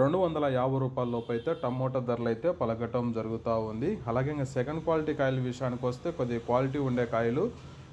రెండు వందల యాభై రూపాయల లోపు అయితే టమోటా ధరలు అయితే పలకటం జరుగుతూ ఉంది. అలాగే ఇంకా సెకండ్ క్వాలిటీ కాయల విషయానికి వస్తే కొద్ది క్వాలిటీ ఉండే కాయలు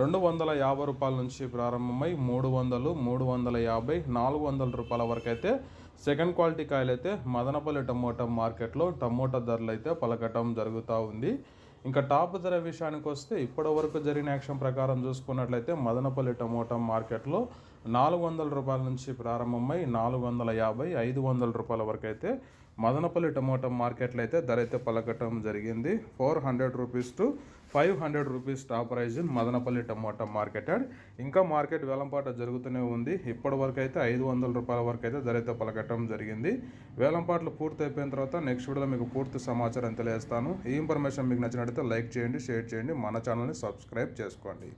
రెండు వందల యాభై రూపాయల నుంచి ప్రారంభమై మూడు వందలు మూడు వందల యాభై నాలుగు వందల రూపాయల వరకు అయితే సెకండ్ క్వాలిటీ కాయలు అయితే మదనపల్లి టమోటా మార్కెట్లో టమోటా ధరలు అయితే పలకటం జరుగుతూ ఉంది. ఇంకా టాప్ ధర విషయానికి వస్తే ఇప్పటి వరకు జరిగిన యాక్షన్ ప్రకారం చూసుకున్నట్లయితే మదనపల్లి టమోటా మార్కెట్లో నాలుగు వందల రూపాయల నుంచి ప్రారంభమై నాలుగు వందల యాభై ఐదు వందల రూపాయల వరకు అయితే మదనపల్లి టమోటా మార్కెట్లో అయితే ధర అయితే పలకటం జరిగింది. Four hundred rupees to five hundred rupees top price Madanapalle tomato market ఇంకా మార్కెట్ వేలంపాట జరుగుతూనే ఉంది. ఇప్పటి వరకు అయితే ఐదు వందల రూపాయల వరకు అయితే ధర అయితే పలకటం జరిగింది. వేలంపాట్లు పూర్తి అయిపోయిన తర్వాత నెక్స్ట్ వీడియోలో మీకు పూర్తి సమాచారం తెలియజేస్తాను. ఈ ఇన్ఫర్మేషన్ మీకు నచ్చినట్లయితే లైక్ చేయండి షేర్ చేయండి. మన ఛానల్ని సబ్స్క్రైబ్ చేసుకోండి.